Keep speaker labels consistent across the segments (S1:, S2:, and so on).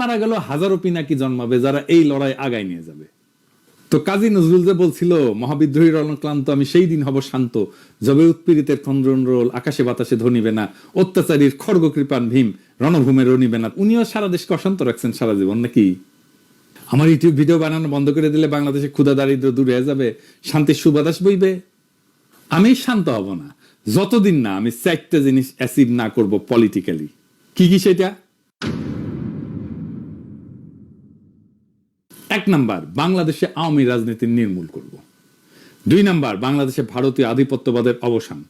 S1: মারা গেল হাজারো পিনাকি জন্মাবে যারা এই লড়াই আগায় নিয়ে যাবে। তো কাজী নজরুল যে বলছিল মহাবিদ্রোহীর অনক্লান্ত আমি সেই দিন হব শান্ত। যবে উৎপীড়িতের খন্দ্রোল আকাশে বাতাসে ধনিবে না অত্যাচারীর খড়গ কৃপান ভীম, রণভূমে রনিবে না উনিও সারা দেশকে অশান্ত রাখছেন সারা জীবন, নাকি? আমার ইউটিউব ভিডিও বানানো বন্ধ করে দিলে বাংলাদেশে ক্ষুদা দারিদ্র দূরে হয়ে যাবে, শান্তির সুবাতাস বইবে। আমি শান্ত হব না, যতদিন না আমি চারটা জিনিস অ্যাচিভ না করব পলিটিক্যালি কি কি সেটা? এক নাম্বার, বাংলাদেশে আওয়ামী রাজনীতি নির্মূল করব। দুই নাম্বার, বাংলাদেশে ভারতীয় আধিপত্যবাদের অবসান।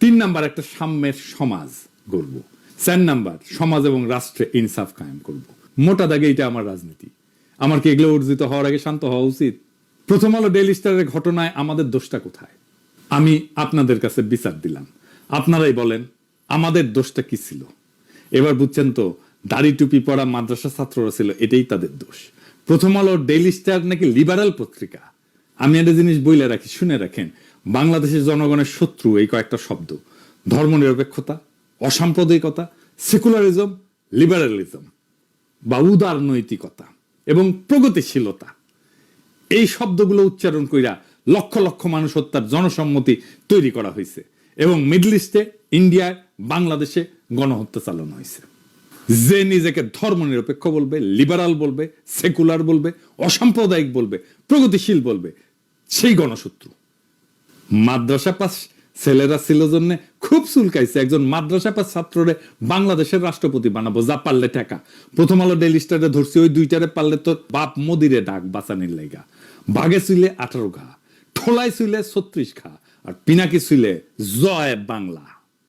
S1: তিন নাম্বার, একটা সাম্যের সমাজ গড়ব। চার নাম্বার, সমাজ এবং রাষ্ট্রে ইনসাফ কায়েম করব। মোটা দাগে এটা আমার রাজনীতি। আমার কি এগুলো অর্জিত হওয়ার আগে শান্ত হওয়া উচিত? প্রথম আলো ডেইলি স্টারের ঘটনায় আমাদের দোষটা কোথায়? আমি আপনাদের কাছে বিচার দিলাম। আপনারাই বলেন, আমাদের দোষটা কি ছিল? এবার বুঝছেন তো, দাড়ি টুপি পড়া মাদ্রাসা ছাত্ররা ছিল, এটাই তাদের দোষ। প্রথম আলো ডেইলি স্টার নাকি লিবারাল পত্রিকা? আমি একটা জিনিস বইলে রাখি, শুনে রাখেন। বাংলাদেশের জনগণের শত্রু এই কয়েকটা শব্দ। ধর্মনিরপেক্ষতা, অসাম্প্রদায়িকতা, সেকুলারিজম, লিবারালিজম বা উদার নৈতিকতা এবং প্রগতিশীলতা। এই শব্দগুলো উচ্চারণ কইরা লক্ষ লক্ষ মানুষ হত্যার জনসম্মতি তৈরি করা হয়েছে এবং মিডল ইস্টে ইন্ডিয়ায় বাংলাদেশে গণহত্যা চালানো হয়েছে যে নিজেকে ধর্মনিরপেক্ষ বলবে লিবারাল বলবে সেকুলার বলবে, অসাম্প্রদায়িক বলবে, প্রগতিশীল বলবে, সেই গণশত্রু। মাদ্রাসা পাস ছেলেরা ছিল জন্য খুব চুলকাইছে একজন মাদ্রাসা পাস ছাত্ররে বাংলাদেশের রাষ্ট্রপতি বানাবো, যা পারলে টাকা প্রথম আলো ডেইলি স্টারে ধরছি, ওই দুইটারে পারলে তো বাপ মোদিরে ডাক বাঁচানির লাইগা। বাঘে ছিলে আঠারো ঘা ঠোলায় ছিলে ছত্রিশ ঘা, আর পিনাকি ছিলে জয় বাংলা।